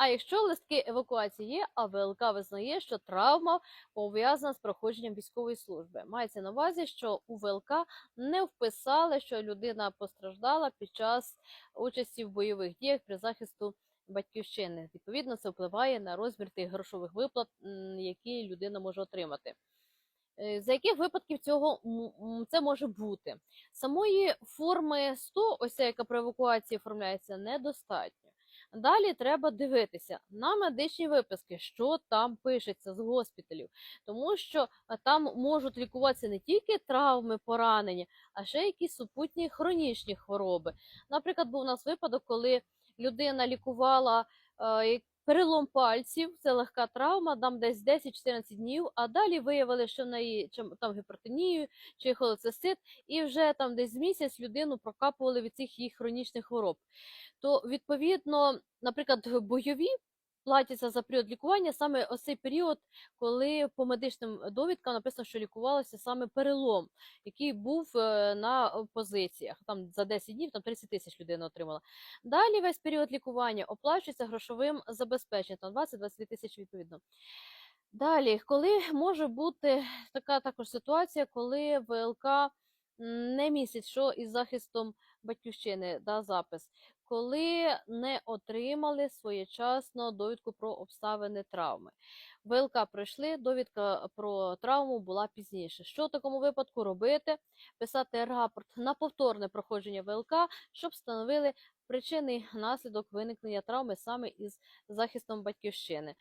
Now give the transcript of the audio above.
А якщо листки евакуації є, а ВЛК визнає, що травма пов'язана з проходженням військової служби. Мається на увазі, що у ВЛК не вписали, що людина постраждала під час участі в бойових діях при захисту батьківщини. Відповідно, це впливає на розмір тих грошових виплат, які людина може отримати. Е, За яких випадків цього це може бути? Самої форми 100, ось яка при евакуації оформляється, недостатньо. Далі треба дивитися на медичні виписки, що там пишеться з госпіталів, тому що е, там можуть лікуватися не тільки травми, поранення, а ще якісь супутні хронічні хвороби. Наприклад, був у нас випадок, коли людина лікувала е, перелом пальців, це легка травма, там десь 10-14 днів, а далі виявили, що в неї чи, там гіпертонію чи холецистит, і вже там десь місяць людину прокапували від цих їх хронічних хвороб. То відповідно, наприклад, бойові платяться за період лікування саме ось цей період, коли по медичним довідкам написано, що лікувалося саме перелом, який був е, на позиціях. Там за 10 днів там 30 тисяч людина отримала. Далі весь період лікування оплачується грошовим забезпеченням, там 20-22 тисячі відповідно. Далі, коли може бути така також ситуація, коли ВЛК не містить, що із захистом батьківщини да, запис, коли не отримали своєчасно довідку про обставини травми. ВЛК пройшли, довідка про травму була пізніше. Що в такому випадку робити? Писати рапорт на повторне проходження ВЛК, щоб встановили причини наслідок виникнення травми саме із захистом батьківщини.